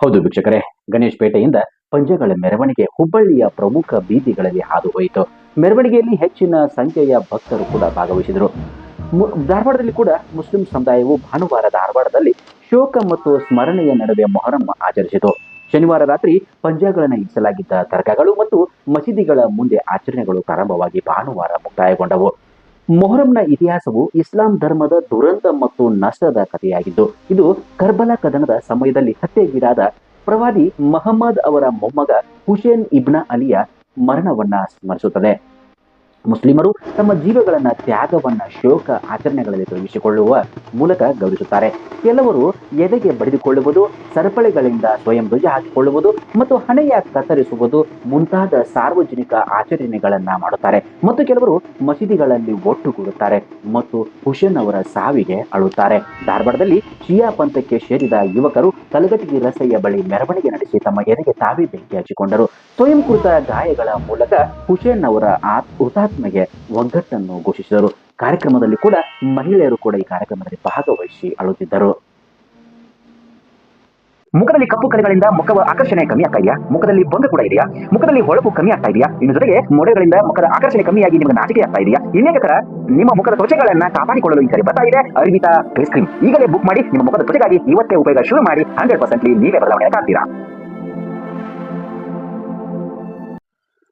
ಹೌದು ವೀಕ್ಷಕರೇ, ಗಣೇಶ್ ಪೇಟೆಯಿಂದ ಪಂಜಗಳ ಮೆರವಣಿಗೆ ಹುಬ್ಬಳ್ಳಿಯ ಪ್ರಮುಖ ಬೀದಿಗಳಲ್ಲಿ ಹಾದು ಹೋಯಿತು ಮೆರವಣಿಗೆಯಲ್ಲಿ ಹೆಚ್ಚಿನ ಸಂಖ್ಯೆಯ ಭಕ್ತರು ಕೂಡ ಭಾಗವಹಿಸಿದರು. ಧಾರವಾಡದಲ್ಲಿ ಕೂಡ ಮುಸ್ಲಿಂ ಸಮುದಾಯವು ಭಾನುವಾರ ಧಾರವಾಡದಲ್ಲಿ ಶೋಕ ಮತ್ತು ಸ್ಮರಣೆಯ ನಡುವೆ ಮೊಹರಂ ಆಚರಿಸಿತು. ಶನಿವಾರ ರಾತ್ರಿ ಪಂಜಗಳನ್ನು ಇರಿಸಲಾಗಿದ್ದ ದರ್ಗಾಗಳು ಮತ್ತು ಮಸೀದಿಗಳ ಮುಂದೆ ಆಚರಣೆಗಳು ಪ್ರಾರಂಭವಾಗಿ ಭಾನುವಾರ ಮುಕ್ತಾಯಗೊಂಡವು. ಮೊಹರಂನ ಇತಿಹಾಸವು ಇಸ್ಲಾಂ ಧರ್ಮದ ದುರಂತ ಮತ್ತು ನಷ್ಟದ ಕಥೆಯಾಗಿದ್ದು, ಇದು ಕರ್ಬಲಾ ಕದನದ ಸಮಯದಲ್ಲಿ ಹತ್ಯೆಗೀಡಾದ ಪ್ರವಾದಿ ಮಹಮ್ಮದ್ ಅವರ ಮೊಮ್ಮಗ ಹುಸೇನ್ ಇಬ್ನ ಅಲಿಯ ಮರಣವನ್ನ ಸ್ಮರಿಸುತ್ತದೆ. ಮುಸ್ಲಿಮರು ತಮ್ಮ ಜೀವಗಳನ್ನ ತ್ಯಾಗವನ್ನ ಶೋಕ ಆಚರಣೆಗಳಲ್ಲಿ ತೊಡಗಿಸಿಕೊಳ್ಳುವ ಮೂಲಕ ಗೌರವಿಸುತ್ತಾರೆ. ಕೆಲವರು ಎದೆಗೆ ಬಡಿದುಕೊಳ್ಳುವುದು, ಸರಪಳಿಗಳಿಂದ ಸ್ವಯಂ ಧ್ವಜ ಹಾಕಿಕೊಳ್ಳುವುದು ಮತ್ತು ಹಣೆಯ ಕತ್ತರಿಸುವುದು ಮುಂತಾದ ಸಾರ್ವಜನಿಕ ಆಚರಣೆಗಳನ್ನ ಮಾಡುತ್ತಾರೆ. ಮತ್ತು ಕೆಲವರು ಮಸೀದಿಗಳಲ್ಲಿ ಒಟ್ಟುಗೂಡುತ್ತಾರೆ ಮತ್ತು ಹುಷನ್ ಅವರ ಸಾವಿಗೆ ಅಳುತ್ತಾರೆ. ಧಾರವಾಡದಲ್ಲಿ ಶಿಯಾ ಪಂಥಕ್ಕೆ ಸೇರಿದ ಯುವಕರು ಕಲಗಟಗಿ ರಸ್ತೆಯ ಬಳಿ ಮೆರವಣಿಗೆ ನಡೆಸಿ ತಮ್ಮ ಎದೆಗೆ ತಾವೇ ಬೆಂಕಿ ಹಚ್ಚಿಕೊಂಡರು. ಸ್ವಯಂಕೃತ ಗಾಯಗಳ ಮೂಲಕ ಹುಸೇನ್ ಅವರ ಆತ್- ಹುತಾತ್ಮೆಗೆ ಒಗ್ಗಟ್ಟನ್ನು ಘೋಷಿಸಿದರು. ಕಾರ್ಯಕ್ರಮದಲ್ಲಿ ಕೂಡ ಮಹಿಳೆಯರು ಕೂಡ ಈ ಕಾರ್ಯಕ್ರಮದಲ್ಲಿ ಭಾಗವಹಿಸಿ ಅಳುತ್ತಿದ್ದರು. ಮುಖದಲ್ಲಿ ಕಪ್ಪು ಕಲೆಗಳಿಂದ ಮುಖ ಆಕರ್ಷಣೆ ಕಮ್ಮಿ ಆಗ್ತಾ ಇದೆಯಾ? ಮುಖದಲ್ಲಿ ಬಂದು ಕೂಡ ಇದೆಯಾ? ಮುಖದಲ್ಲಿ ಹೊಳಪು ಕಮ್ಮಿ ಆಗ್ತಾ ಇದೆಯಾ? ಇನ್ನು ಜೊತೆಗೆ ಮೊಡೆಗಳಿಂದ ಮುಖದ ಆಕರ್ಷಣೆ ಕಮ್ಮಿಯಾಗಿ ನಿಮಗೆ ನಾಚಿಕೆ ಆಗ್ತಾ ಇದೆಯಾ? ಇನ್ನೇಕರ ನಿಮ್ಮ ಮುಖದ ತ್ವಚೆಗಳನ್ನ ಕಾಪಾಡಿಕೊಳ್ಳಲು ಈ ಸರಿ ಬರ್ತಾ ಇದೆ ಅರಿವಿತ ಫೇಸ್ ಕ್ರೀಮ್. ಈಗಲೇ ಬುಕ್ ಮಾಡಿ ನಿಮ್ಮ ಮುಖದ ತ್ವಚೆಗಾಗಿ ಇವತ್ತೇ ಉಪಯೋಗ ಶುರು ಮಾಡಿ ಹಂಡ್ರೆಡ್ ಪರ್ಸೆಂಟ್ ನೀವೇ ಬದಲಾವಣೆ ಕಾಣ್ತೀರಾ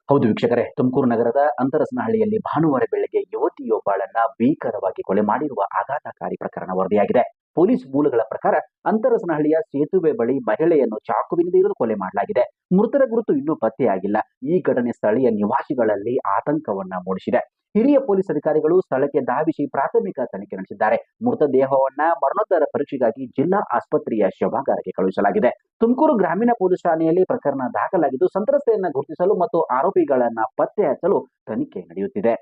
ಹೌದು ವೀಕ್ಷಕರೇ ತುಮಕೂರು ನಗರದ ಅಂತರಸನಹಳ್ಳಿಯಲ್ಲಿ ಭಾನುವಾರ ಬೆಳಗ್ಗೆ ಯುವತಿಯೊಬ್ಬಳನ್ನ ಭೀಕರವಾಗಿ ಕೊಲೆ ಮಾಡಿರುವ ಆಘಾತಕಾರಿ ಪ್ರಕರಣ ವರದಿಯಾಗಿದೆ. ಪೊಲೀಸ್ ಮೂಲಗಳ ಪ್ರಕಾರ ಅಂತರಸನಹಳ್ಳಿಯ ಸೇತುವೆ ಬಳಿ ಮಹಿಳೆಯನ್ನು ಚಾಕುವಿನಿಂದ ಇರಿದು ಕೊಲೆ ಮಾಡಲಾಗಿದೆ. ಮೃತರ ಗುರುತು ಇನ್ನೂ ಪತ್ತೆಯಾಗಿಲ್ಲ. ಈ ಘಟನೆ ಸ್ಥಳೀಯ ನಿವಾಸಿಗಳಲ್ಲಿ ಆತಂಕವನ್ನ ಮೂಡಿಸಿದೆ. ಹಿರಿಯ ಪೊಲೀಸ್ ಅಧಿಕಾರಿಗಳು ಸ್ಥಳಕ್ಕೆ ಧಾವಿಸಿ ಪ್ರಾಥಮಿಕ ತನಿಖೆ ನಡೆಸಿದ್ದಾರೆ. ಮೃತದೇಹವನ್ನ ಮರಣೋತ್ತರ ಪರೀಕ್ಷೆಗಾಗಿ ಜಿಲ್ಲಾ ಆಸ್ಪತ್ರೆಯ ಶವಾಗಾರಕ್ಕೆ ಕಳುಹಿಸಲಾಗಿದೆ. ತುಮಕೂರು ಗ್ರಾಮೀಣ ಪೊಲೀಸ್ ಠಾಣೆಯಲ್ಲಿ ಪ್ರಕರಣ ದಾಖಲಾಗಿದ್ದು, ಸಂತ್ರಸ್ತೆಯನ್ನ ಗುರುತಿಸಲು ಮತ್ತು ಆರೋಪಿಗಳನ್ನ ಪತ್ತೆ ಹಚ್ಚಲು ತನಿಖೆ ನಡೆಯುತ್ತಿದೆ.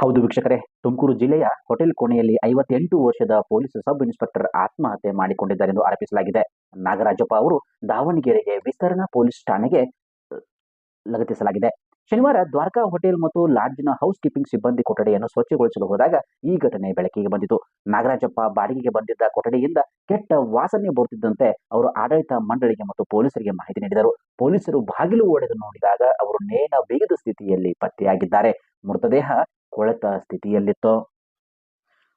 ಹೌದು ವೀಕ್ಷಕರೇ, ತುಮಕೂರು ಜಿಲ್ಲೆಯ ಹೋಟೆಲ್ ಕೋಣೆಯಲ್ಲಿ ಐವತ್ತೆಂಟು ವರ್ಷದ ಪೊಲೀಸ್ ಸಬ್ ಇನ್ಸ್ಪೆಕ್ಟರ್ ಆತ್ಮಹತ್ಯೆ ಮಾಡಿಕೊಂಡಿದ್ದಾರೆ ಎಂದು ಆರೋಪಿಸಲಾಗಿದೆ. ನಾಗರಾಜಪ್ಪ ಅವರು ದಾವಣಗೆರೆಗೆ ವಿಸ್ತರಣಾ ಪೊಲೀಸ್ ಠಾಣೆಗೆ ಲಗತ್ತಿಸಲಾಗಿದೆ. ಶನಿವಾರ ದ್ವಾರಕಾ ಹೋಟೆಲ್ ಮತ್ತು ಲಾಡ್ಜ್ನ ಹೌಸ್ ಕೀಪಿಂಗ್ ಸಿಬ್ಬಂದಿ ಕೊಠಡಿಯನ್ನು ಸ್ವಚ್ಛಗೊಳಿಸಲು ಹೋದಾಗ ಈ ಘಟನೆ ಬೆಳಕಿಗೆ ಬಂದಿತು. ನಾಗರಾಜಪ್ಪ ಬಾಡಿಗೆಗೆ ಬಂದಿದ್ದ ಕೊಠಡಿಯಿಂದ ಕೆಟ್ಟ ವಾಸನೆ ಬರುತ್ತಿದ್ದಂತೆ ಅವರು ಆಡಳಿತ ಮಂಡಳಿಗೆ ಮತ್ತು ಪೊಲೀಸರಿಗೆ ಮಾಹಿತಿ ನೀಡಿದರು. ಪೊಲೀಸರು ಬಾಗಿಲು ಒಡೆದು ನೋಡಿದಾಗ ಅವರು ನೇಣ ಬಿಗಿದ ಸ್ಥಿತಿಯಲ್ಲಿ ಪತ್ತೆಯಾಗಿದ್ದಾರೆ. ಮೃತದೇಹ ಕೊಳೆತ ಸ್ಥಿತಿಯಲ್ಲಿತ್ತು?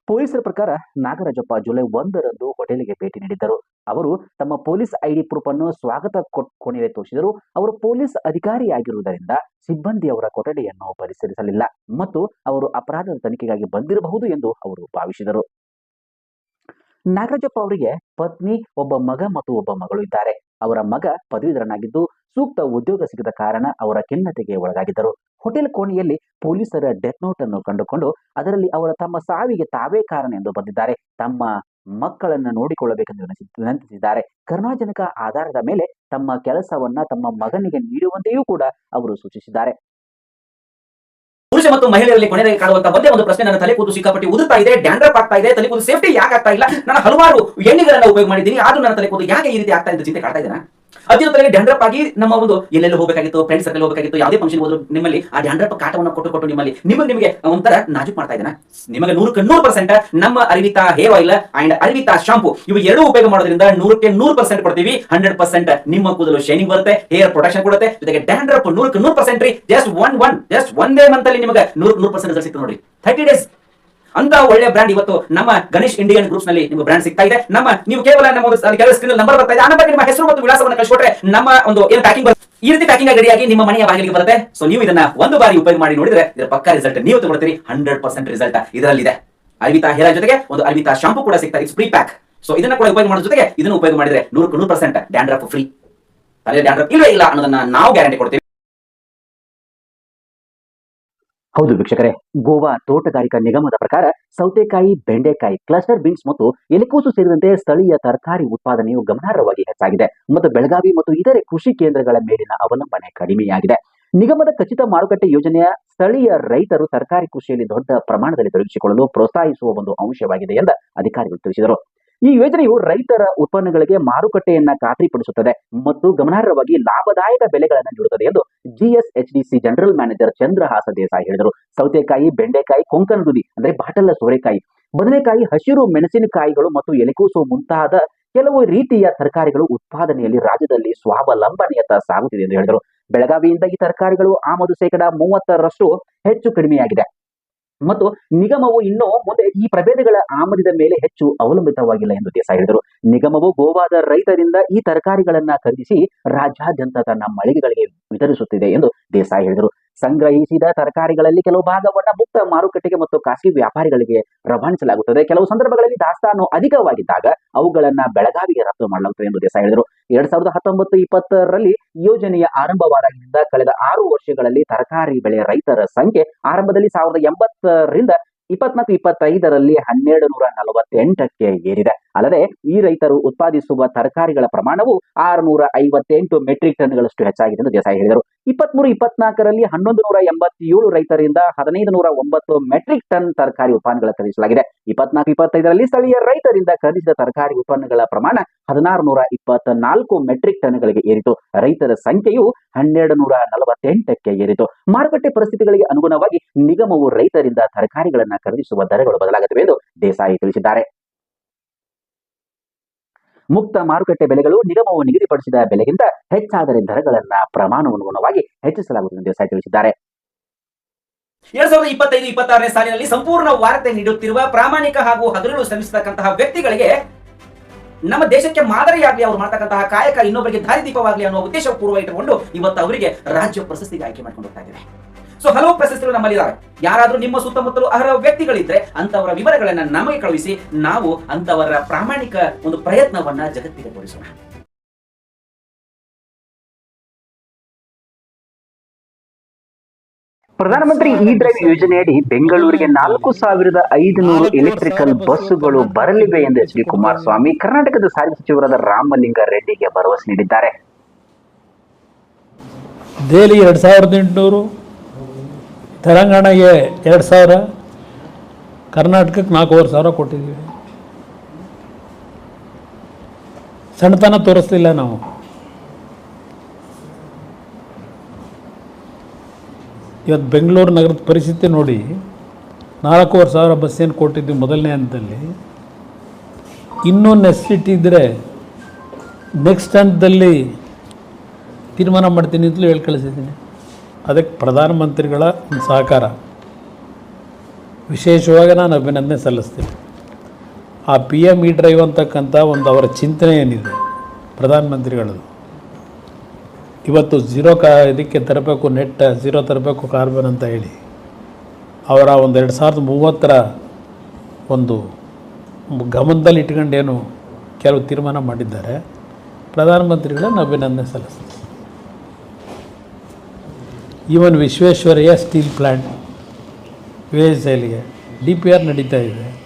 ಪೊಲೀಸರ ಪ್ರಕಾರ ನಾಗರಾಜಪ್ಪ ಜುಲೈ ಒಂದರಂದು ಹೋಟೆಲ್ಗೆ ಭೇಟಿ ನೀಡಿದ್ದರು. ಅವರು ತಮ್ಮ ಪೊಲೀಸ್ ಐಡಿ ಪ್ರೂಫ್ ಅನ್ನು ಸ್ವಾಗತ ಕೊನೆಯಲ್ಲಿ ತೋರಿಸಿದರು. ಅವರು ಪೊಲೀಸ್ ಅಧಿಕಾರಿಯಾಗಿರುವುದರಿಂದ ಸಿಬ್ಬಂದಿ ಅವರ ಕೊಠಡಿಯನ್ನು ಪರಿಶೀಲಿಸಲಿಲ್ಲ ಮತ್ತು ಅವರು ಅಪರಾಧದ ತನಿಖೆಗಾಗಿ ಬಂದಿರಬಹುದು ಎಂದು ಅವರು ಭಾವಿಸಿದರು. ನಾಗರಾಜಪ್ಪ ಅವರಿಗೆ ಪತ್ನಿ, ಒಬ್ಬ ಮಗ ಮತ್ತು ಒಬ್ಬ ಮಗಳು ಇದ್ದಾರೆ. ಅವರ ಮಗ ಪದವೀಧರನಾಗಿದ್ದು ಸೂಕ್ತ ಉದ್ಯೋಗ ಸಿಗದ ಕಾರಣ ಅವರ ಖಿನ್ನತೆಗೆ ಒಳಗಾಗಿದ್ದರು. ಹೋಟೆಲ್ ಕೋಣೆಯಲ್ಲಿ ಪೊಲೀಸರ ಡೆತ್ ನೋಟ್ ಅನ್ನು ಕಂಡುಕೊಂಡು ಅದರಲ್ಲಿ ಅವರ ತಮ್ಮ ಸಾವಿಗೆ ತಾವೇ ಕಾರಣ ಎಂದು ಬಂದಿದ್ದಾರೆ ತಮ್ಮ ಮಕ್ಕಳನ್ನು ನೋಡಿಕೊಳ್ಳಬೇಕೆಂದು ವಿನಂತಿ- ವಿನಂತಿಸಿದ್ದಾರೆ ಕರುಣಾಜನಕ ಆಧಾರದ ಮೇಲೆ ತಮ್ಮ ಕೆಲಸವನ್ನ ತಮ್ಮ ಮಗನಿಗೆ ನೀಡುವಂತೆಯೂ ಕೂಡ ಅವರು ಸೂಚಿಸಿದ್ದಾರೆ. ಪುರುಷ ಮತ್ತು ಮಹಿಳೆಯರಲ್ಲಿ ಕೊನೆಗೆ ಕಾಣುವಂತ ಒಂದೇ ಒಂದು ಪ್ರಶ್ನೆ ನನ್ನ ತಲೆ ಕೂತು ಸಿಕ್ಕಾಪಟ್ಟಿ ಉದುರ್ತಾ ಇದೆ, ಡ್ಯಾಂಡ್ರಪ್ ಆಗ್ತಾ ಇದೆ, ತಲೆ ಕೂತು ಸೇಫ್ಟಿ ಯಾಕೆ ಆಗ್ತಾ ಇಲ್ಲ? ನಾನು ಹಲವಾರು ಎಣ್ಣೆಗಳನ್ನ ಉಪಯೋಗ ಮಾಡಿದ್ದೀನಿ, ಆದ್ರೂ ನನ್ನ ತಲೆ ಕೂತು ಯಾಕೆ ಈ ರೀತಿ ಆಗ್ತಾ ಇದ್ದ ಚಿಂತೆ ಕಾಡ್ತಾ ಇದ್ದೇನೆ ಅದೇ ಡ್ಯಾಂಡ್ರಪ್ ಆಗಿ ನಮ್ಮ ಒಂದು ಎಲ್ಲೆಲ್ಲಿ ಹೋಗಬೇಕಾಗಿತ್ತು ಫ್ರೆಂಡ್ ಸರ್ಕಲ್ ಹೋಗಬೇಕಾಗಿತ್ತು, ಯಾವುದೇ ಫಂಕ್ಷನ್ ಹೋದ್ರು ನಿಮ್ಮಲ್ಲಿ ಆ ಡ್ಯಾಂಡ್ರಪ್ ಕಾಟವನ್ನು ಕೊಟ್ಟು ಕೊಟ್ಟು ನಿಮ್ಮಲ್ಲಿ ನಿಮಗೆ ನಿಮಗೆ ಒಂಥರ ನಾಜುಕ್ ಮಾಡ್ತಾ ಇದ್ದಾನೆ. ನಿಮಗೆ ನೂರಕ್ಕೆ ನೂರು ಪರ್ಸೆಂಟ್ ನಮ್ಮ Arivita hair oil and Arivita shampoo ಇವು ಎರಡು ಉಪಯೋಗ ಮಾಡೋದ್ರಿಂದ ನೂರಕ್ಕೆ ನೂರು ಪರ್ಸೆಂಟ್ ಕೊಡ್ತೀವಿ. ಹಂಡ್ರೆಡ್ ಪರ್ಸೆಂಟ್ ನಿಮ್ಮ ಕೂದಲು ಶೈನಿಂಗ್ ಬರುತ್ತೆ ಹೇರ್ ಪ್ರೊಟೆಕ್ಷನ್ ಕೊಡುತ್ತೆ. ಜೊತೆಗೆ ಡ್ಯಾಂಡ್ರಪ್ ನೂರಕ್ಕೆ ನೂರು ಪರ್ಸೆಂಟ್ ರೀ ಜಸ್ಟ್ ಒನ್ ಒನ್ ಜಸ್ಟ್ ಒಂದೇ ಮಂತ್ ಅಲ್ಲಿ ನಿಮಗೆ ನೂರು ನೂರು ಪರ್ಸೆಂಟ್ ರಿಸಲ್ಟ್ ಸಿಗ್ತದೆ ನೋಡಿ. ಥರ್ಟಿ ಡೇಸ್ ಅಂತ ಒಳ್ಳೆ ಬ್ರ್ಯಾಂಡ್ ಇವತ್ತು ನಮ್ಮ ಗಣೇಶ್ ಇಂಡಿಯನ್ ಗ್ರೂಪ್ಸ್ನಲ್ಲಿ ನಿಮಗೆ ಬ್ರ್ಯಾಂಡ್ ಸಿಗ್ತಾ ಇದೆ. ನಮ್ಮ ನೀವು ಕೇವಲ ನಮ್ಮ ಕೆಲವು ಸ್ಕ್ರೀನ್ ನಂಬರ್ ಬರ್ತಾ ಇದೆ. ಆ ನಂಬರ್ ನಿಮ್ಮ ಹೆಸರು ಮತ್ತು ವಿಳಾಸವನ್ನು ಕಳಿಸ್ಕೊಟ್ರೆ ನಮ್ಮ ಒಂದು ಏನು ಪ್ಯಾಕಿಂಗ್ ಈ ರೀತಿ ಪ್ಯಾಕಿಂಗ್ ರೆಡಿಯಾಗಿ ನಿಮ್ಮ ಮನೆಯ ಬಾಗಿಲಿಗೆ ಬರುತ್ತೆ. ಸೊ ನೀವು ಇದನ್ನ ಒಂದು ಬಾರಿ ಉಪಯೋಗ ಮಾಡಿ ನೋಡಿದ್ರೆ ಇದರ ಪಕ್ಕ ರಿಸಲ್ಟ್ ನೀವು ತಗೊಳ್ತೀರಿ. ಹಂಡ್ರೆಡ್ ಪರ್ಸೆಂಟ್ ರಿಸಲ್ಟ್ ಇದರಲ್ಲಿದೆ. ಅರ್ವಿತಾ ಹೇರ ಜೊತೆಗೆ ಒಂದು ಅರ್ವಿತಾ ಶಾಂಪು ಕೂಡ ಸಿಗ್ತಾ ಇದೆ. ಫ್ರೀ ಪ್ಯಾಕ್ ಸೊ ಇದನ್ನ ಕೂಡ ಉಪಯೋಗ ಮಾಡೋ ಜೊತೆಗೆ ಇದನ್ನು ಉಪಯೋಗ ಮಾಡಿದ್ರೆ ನೂರಕ್ಕೆ ನೂರು ಪರ್ಸೆಂಟ್ ಡ್ಯಾಂಡ್ರಫ್ ಫ್ರೀ ಅದೇ ಡ್ಯಾಂಡ್ರಫ್ ಇಲ್ಲವೇ ಇಲ್ಲ ಅನ್ನೋದನ್ನ ನಾವು ಗ್ಯಾರಂಟಿ ಕೊಡ್ತೀವಿ. ಹೌದು ವೀಕ್ಷಕರೇ, ಗೋವಾ ತೋಟಗಾರಿಕಾ ನಿಗಮದ ಪ್ರಕಾರ ಸೌತೆಕಾಯಿ, ಬೆಂಡೆಕಾಯಿ ಕ್ಲಸ್ಟರ್ ಬೀನ್ಸ್ ಮತ್ತು ಎಲೆಕೋಸು ಸೇರಿದಂತೆ ಸ್ಥಳೀಯ ತರಕಾರಿ ಉತ್ಪಾದನೆಯು ಗಮನಾರ್ಹವಾಗಿ ಹೆಚ್ಚಾಗಿದೆ ಮತ್ತು ಬೆಳಗಾವಿ ಮತ್ತು ಇತರೆ ಕೃಷಿ ಕೇಂದ್ರಗಳ ಮೇಲಿನ ಅವಲಂಬನೆ ಕಡಿಮೆಯಾಗಿದೆ. ನಿಗಮದ ಖಚಿತ ಮಾರುಕಟ್ಟೆ ಯೋಜನೆಯ ಸ್ಥಳೀಯ ರೈತರು ತರಕಾರಿ ಕೃಷಿಯಲ್ಲಿ ದೊಡ್ಡ ಪ್ರಮಾಣದಲ್ಲಿ ತೊಡಗಿಸಿಕೊಳ್ಳಲು ಪ್ರೋತ್ಸಾಹಿಸುವ ಒಂದು ಅಂಶವಾಗಿದೆ ಎಂದು ಅಧಿಕಾರಿಗಳು ತಿಳಿಸಿದರು. ಈ ಯೋಜನೆಯು ರೈತರ ಉತ್ಪನ್ನಗಳಿಗೆ ಮಾರುಕಟ್ಟೆಯನ್ನ ಖಾತ್ರಿಪಡಿಸುತ್ತದೆ ಮತ್ತು ಗಮನಾರ್ಹವಾಗಿ ಲಾಭದಾಯಕ ಬೆಲೆಗಳನ್ನು ನೀಡುತ್ತದೆ ಎಂದು GSHDC general manager Chandrahasa Desai ಹೇಳಿದರು. ಸೌತೆಕಾಯಿ, ಬೆಂಡೆಕಾಯಿ, ಕೊಂಕಣ ದುದಿ ಅಂದ್ರೆ ಬಾಟಲ ಸೋರೆಕಾಯಿ, ಬದನೆಕಾಯಿ, ಹಸಿರು ಮೆಣಸಿನಕಾಯಿಗಳು ಮತ್ತು ಎಲೆಕೋಸು ಮುಂತಾದ ಕೆಲವು ರೀತಿಯ ತರಕಾರಿಗಳು ಉತ್ಪಾದನೆಯಲ್ಲಿ ರಾಜ್ಯದಲ್ಲಿ ಸ್ವಾವಲಂಬನೆಯತ್ತ ಸಾಗುತ್ತಿದೆ ಎಂದು ಹೇಳಿದರು. ಬೆಳಗಾವಿಯಿಂದ ಈ ತರಕಾರಿಗಳು ಆಮದು ಶೇಕಡಾ ಮೂವತ್ತರಷ್ಟು ಹೆಚ್ಚು ಕಡಿಮೆಯಾಗಿದೆ. ಮತ್ತು ನಿಗಮವು ಇನ್ನೂ ಮುಂದೆ ಈ ಪ್ರಭೇದಗಳ ಆಮದಿನ ಮೇಲೆ ಹೆಚ್ಚು ಅವಲಂಬಿತವಾಗಿಲ್ಲ ಎಂದು ದೇಸಾಯಿ ಹೇಳಿದರು. ನಿಗಮವು ಗೋವಾದ ರೈತರಿಂದ ಈ ತರಕಾರಿಗಳನ್ನ ಖರೀದಿಸಿ ರಾಜ್ಯಾದ್ಯಂತ ತನ್ನ ಮಳಿಗೆಗಳಿಗೆ ವಿತರಿಸುತ್ತಿದೆ ಎಂದು ದೇಸಾಯಿ ಹೇಳಿದರು. ಸಂಗ್ರಹಿಸಿದ ತರಕಾರಿಗಳಲ್ಲಿ ಕೆಲವು ಭಾಗವನ್ನ ಮುಕ್ತ ಮಾರುಕಟ್ಟೆಗೆ ಮತ್ತು ಖಾಸಗಿ ವ್ಯಾಪಾರಿಗಳಿಗೆ ರವಾನಿಸಲಾಗುತ್ತದೆ. ಕೆಲವು ಸಂದರ್ಭಗಳಲ್ಲಿ ದಾಸ್ತಾನು ಅಧಿಕವಾಗಿದ್ದಾಗ ಅವುಗಳನ್ನ ಬೆಳಗಾವಿಗೆ ರಫ್ತು ಮಾಡಲಾಗುತ್ತದೆ ಎಂದು ದೇಸಾಯಿ ಹೇಳಿದರು. ಎರಡ್ ಸಾವಿರದ ಹತ್ತೊಂಬತ್ತು ಇಪ್ಪತ್ತರಲ್ಲಿ ಯೋಜನೆಯ ಆರಂಭವಾದಾಗಿನಿಂದ ಕಳೆದ ಆರು ವರ್ಷಗಳಲ್ಲಿ ತರಕಾರಿ ಬೆಳೆ ರೈತರ ಸಂಖ್ಯೆ ಆರಂಭದಲ್ಲಿ ಸಾವಿರದ ಎಂಬತ್ತರಿಂದ ಇಪ್ಪತ್ನಾಲ್ಕು, ಇಪ್ಪತ್ತೈದರಲ್ಲಿ ಹನ್ನೆರಡು ನೂರ ನಲವತ್ತೆಂಟಕ್ಕೆ ಏರಿದೆ. ಅಲ್ಲದೆ ಈ ರೈತರು ಉತ್ಪಾದಿಸುವ ತರಕಾರಿಗಳ ಪ್ರಮಾಣವು ಆರುನೂರ ಐವತ್ತೆಂಟು ಮೆಟ್ರಿಕ್ ಟನ್ಗಳಷ್ಟು ಹೆಚ್ಚಾಗಿದೆ ಎಂದು ದೇಸಾಯಿ ಹೇಳಿದರು. ಇಪ್ಪತ್ಮೂರು, ಇಪ್ಪತ್ನಾಲ್ಕರಲ್ಲಿ ಹನ್ನೊಂದು ನೂರ ಎಂಬತ್ತೇಳು ರೈತರಿಂದ ಹದಿನೈದು ನೂರ ಒಂಬತ್ತು ಮೆಟ್ರಿಕ್ ಟನ್ ತರಕಾರಿ ಉತ್ಪನ್ನಗಳ ಖರೀದಿಸಲಾಗಿದೆ. ಇಪ್ಪತ್ನಾಲ್ಕು, ಇಪ್ಪತ್ತೈದರಲ್ಲಿ ಸ್ಥಳೀಯ ರೈತರಿಂದ ಖರೀದಿಸಿದ ತರಕಾರಿ ಉತ್ಪನ್ನಗಳ ಪ್ರಮಾಣ ಹದಿನಾರು ನೂರ ಇಪ್ಪತ್ನಾಲ್ಕು ಮೆಟ್ರಿಕ್ ಟನ್ಗಳಿಗೆ ಏರಿತು. ರೈತರ ಸಂಖ್ಯೆಯು ಹನ್ನೆರಡು ನೂರ ನಲವತ್ತೆಂಟಕ್ಕೆ ಏರಿತು. ಮಾರುಕಟ್ಟೆ ಪರಿಸ್ಥಿತಿಗಳಿಗೆ ಅನುಗುಣವಾಗಿ ನಿಗಮವು ರೈತರಿಂದ ತರಕಾರಿಗಳನ್ನು ಖರೀದಿಸುವ ದರಗಳು ಬದಲಾಗುತ್ತವೆ ಎಂದು ದೇಸಾಯಿ ತಿಳಿಸಿದ್ದಾರೆ. ಮುಕ್ತ ಮಾರುಕಟ್ಟೆ ಬೆಲೆಗಳು ನಿಗಮವು ನಿಗದಿಪಡಿಸಿದ ಬೆಲೆಗಿಂತ ಹೆಚ್ಚಾದರೆ ದರಗಳನ್ನ ಪ್ರಮಾಣಾನುಗುಣವಾಗಿ ಹೆಚ್ಚಿಸಲಾಗುತ್ತದೆ ಎಂದು ಸಹ ತಿಳಿಸಿದ್ದಾರೆ. ಎರಡ್ ಸಾವಿರದ ಇಪ್ಪತ್ತೈದು, ಇಪ್ಪತ್ತಾರನೇ ಸಾಲಿನಲ್ಲಿ ಸಂಪೂರ್ಣ ವಾರ್ತೆ ನೀಡುತ್ತಿರುವ ಪ್ರಾಮಾಣಿಕ ಹಾಗೂ ಹಗಲು ಶ್ರಮಿಸತಕ್ಕಂತಹ ವ್ಯಕ್ತಿಗಳಿಗೆ ನಮ್ಮ ದೇಶಕ್ಕೆ ಮಾದರಿಯಾಗಲಿ ಅವರು ಮಾಡ್ತಕ್ಕಂತಹ ಕಾಯಕ ಇನ್ನೊಬ್ಬರಿಗೆ ದಾರಿದೀಪವಾಗಲಿ ಅನ್ನೋ ಉದ್ದೇಶಪೂರ್ವ ಇಟ್ಟುಕೊಂಡು ಇವತ್ತು ಅವರಿಗೆ ರಾಜ್ಯ ಪ್ರಶಸ್ತಿಗೆ ಆಯ್ಕೆ ಮಾಡ್ಕೊಂಡು ಹೋಗ್ತಾ ಸೊ ಹಲವು ಪ್ರಶಸ್ತಿಗಳು ನಮ್ಮಲ್ಲಿದ್ದಾವೆ ಯಾರಾದರೂ ನಿಮ್ಮ ಸುತ್ತಮುತ್ತಲು ಅರ್ಹ ವ್ಯಕ್ತಿಗಳಿದ್ರೆ ಅಂತವರ ವಿವರಗಳನ್ನ ನಮಗೆ ಕಳುಹಿಸಿ ನಾವು ಅಂತವರ ಪ್ರಾಮಾಣಿಕ ಒಂದು ಪ್ರಯತ್ನವನ್ನ ಜಗತ್ತಿಗೆ ತೋರಿಸೋಣ. ಪ್ರಧಾನಮಂತ್ರಿ ಇ ಡ್ರೈವ್ ಯೋಜನೆಯಡಿ ಬೆಂಗಳೂರಿಗೆ ನಾಲ್ಕು ಸಾವಿರದ ಐದುನೂರು ಎಲೆಕ್ಟ್ರಿಕಲ್ ಬಸ್ಸುಗಳು ಬರಲಿವೆ ಎಂದು ಎಚ್ ಡಿ ಕುಮಾರಸ್ವಾಮಿ ಕರ್ನಾಟಕದ ಸಾರಿಗೆ ಸಚಿವರಾದ ರಾಮಲಿಂಗ ರೆಡ್ಡಿಗೆ ಭರವಸೆ ನೀಡಿದ್ದಾರೆ. ದೆಹಲಿ ಎರಡು ಸಾವಿರದ ಎಂಟುನೂರು ತೆಲಂಗಾಣಗೆ ಎರಡು ಸಾವಿರ, ಕರ್ನಾಟಕಕ್ಕೆ ನಾಲ್ಕೂವರೆ ಸಾವಿರ ಕೊಟ್ಟಿದ್ದೀವಿ. ಸಣ್ಣತನ ತೋರಿಸ್ಲಿಲ್ಲ ನಾವು. ಇವತ್ತು ಬೆಂಗಳೂರು ನಗರದ ಪರಿಸ್ಥಿತಿ ನೋಡಿ, ನಾಲ್ಕೂವರೆ ಸಾವಿರ ಬಸ್ ಏನು ಕೊಟ್ಟಿದ್ವಿ ಮೊದಲನೇ ಹಂತದಲ್ಲಿ. ಇನ್ನೂ ನೆಸಿಟಿ ಇದ್ದರೆ ನೆಕ್ಸ್ಟ್ ಹಂತದಲ್ಲಿ ತೀರ್ಮಾನ ಮಾಡ್ತೀನಿ ಅಂತಲೂ ಹೇಳಿ ಕಳಿಸಿದ್ದೀನಿ ಅದಕ್ಕೆ ಪ್ರಧಾನಮಂತ್ರಿಗಳ ಸಹಕಾರ. ವಿಶೇಷವಾಗಿ ನಾನು ಅಭಿನಂದನೆ ಸಲ್ಲಿಸ್ತೀನಿ. ಆ ಪಿ ಎಂ ಇ ಡ್ರೈವ್ ಅಂತಕ್ಕಂಥ ಒಂದು ಅವರ ಚಿಂತನೆ ಏನಿದೆ? ಪ್ರಧಾನಮಂತ್ರಿಗಳದು. ಇವತ್ತು ಝೀರೋ ಕಾ ಇದಕ್ಕೆ ತರಬೇಕು ನೆಟ್ ಝೀರೋ ತರಬೇಕು ಕಾರ್ಬನ್ ಅಂತ ಹೇಳಿ, ಅವರ ಒಂದು ಎರಡು ಸಾವಿರದ ಮೂವತ್ತರ ಒಂದು ಗಮನದಲ್ಲಿ ಇಟ್ಕೊಂಡೇನು ಕೆಲವು ತೀರ್ಮಾನ ಮಾಡಿದ್ದಾರೆ. ಪ್ರಧಾನಮಂತ್ರಿಗಳನ್ನು ಅಭಿನಂದನೆ ಸಲ್ಲಿಸ್ತೀನಿ. Even Visvesvaraya steel plant V S ಎಲ್ಗೆ D P R ನಡೀತಾ ಇದೆ.